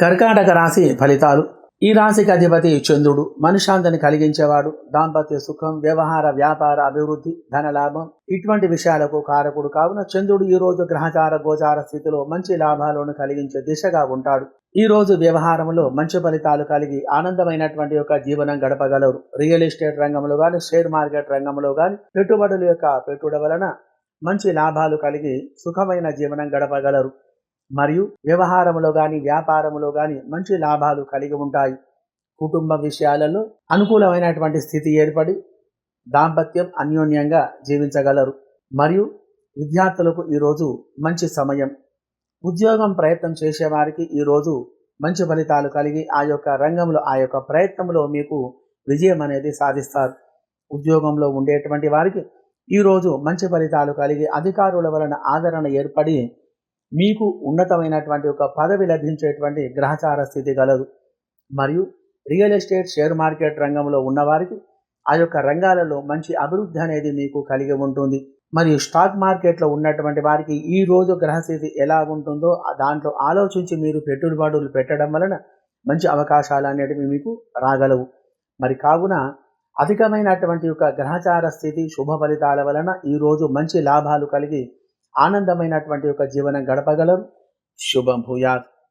కర్కాటక రాశి ఫలితాలు. ఈ రాశికి అధిపతి చంద్రుడు. మనశ్శాంతిని కలిగించేవాడు. దాంపత్య సుఖం వ్యవహార వ్యాపార అభివృద్ధి ధన లాభం ఇటువంటి విషయాలకు కారకుడు. కావున చంద్రుడు ఈ రోజు గ్రహచార గోచార స్థితిలో మంచి లాభాలను కలిగించే దిశగా ఉంటాడు. ఈ రోజు వ్యవహారంలో మంచి ఫలితాలు కలిగి ఆనందమైనటువంటి యొక్క జీవనం గడపగలరు. రియల్ ఎస్టేట్ రంగంలో కానీ షేర్ మార్కెట్ రంగంలో కానీ పెట్టుబడుల యొక్క పెట్టుబడి వలన మంచి లాభాలు కలిగి సుఖమైన జీవనం గడపగలరు. మరియు వ్యవహారములో కానీ వ్యాపారములో కానీ మంచి లాభాలు కలిగి ఉంటాయి. కుటుంబ విషయాలలో అనుకూలమైనటువంటి స్థితి ఏర్పడి దాంపత్యం అన్యోన్యంగా జీవించగలరు. మరియు విద్యార్థులకు ఈరోజు మంచి సమయం. ఉద్యోగం ప్రయత్నం చేసేవారికి ఈరోజు మంచి ఫలితాలు కలిగి ఆ యొక్క రంగంలో ఆ యొక్క ప్రయత్నంలో మీకు విజయం అనేది సాధిస్తారు. ఉద్యోగంలో ఉండేటువంటి వారికి ఈరోజు మంచి ఫలితాలు కలిగి అధికారుల వలన ఆదరణ ఏర్పడి మీకు ఉన్నతమైనటువంటి ఒక పదవి లభించేటువంటి గ్రహచార స్థితి కలదు మరియు రియల్ ఎస్టేట్ షేర్ మార్కెట్ రంగంలో ఉన్నవారికి ఆ యొక్క రంగాలలో మంచి అభివృద్ధి అనేది మీకు కలిగి ఉంటుంది. మరియు స్టాక్ మార్కెట్లో ఉన్నటువంటి వారికి ఈ రోజు గ్రహస్థితి ఎలా ఉంటుందో దాంట్లో ఆలోచించి మీరు పెట్టుబడులు పెట్టడం వలన మంచి అవకాశాలు అనేటివి మీకు రాగలవు. మరి కావున అధికమైనటువంటి యొక్క గ్రహచార స్థితి శుభ ఫలితాల వలన ఈరోజు మంచి లాభాలు కలిగి ఆనందమైనటువంటి యొక్క జీవనం గడపగలరు శుభం భూయాత్.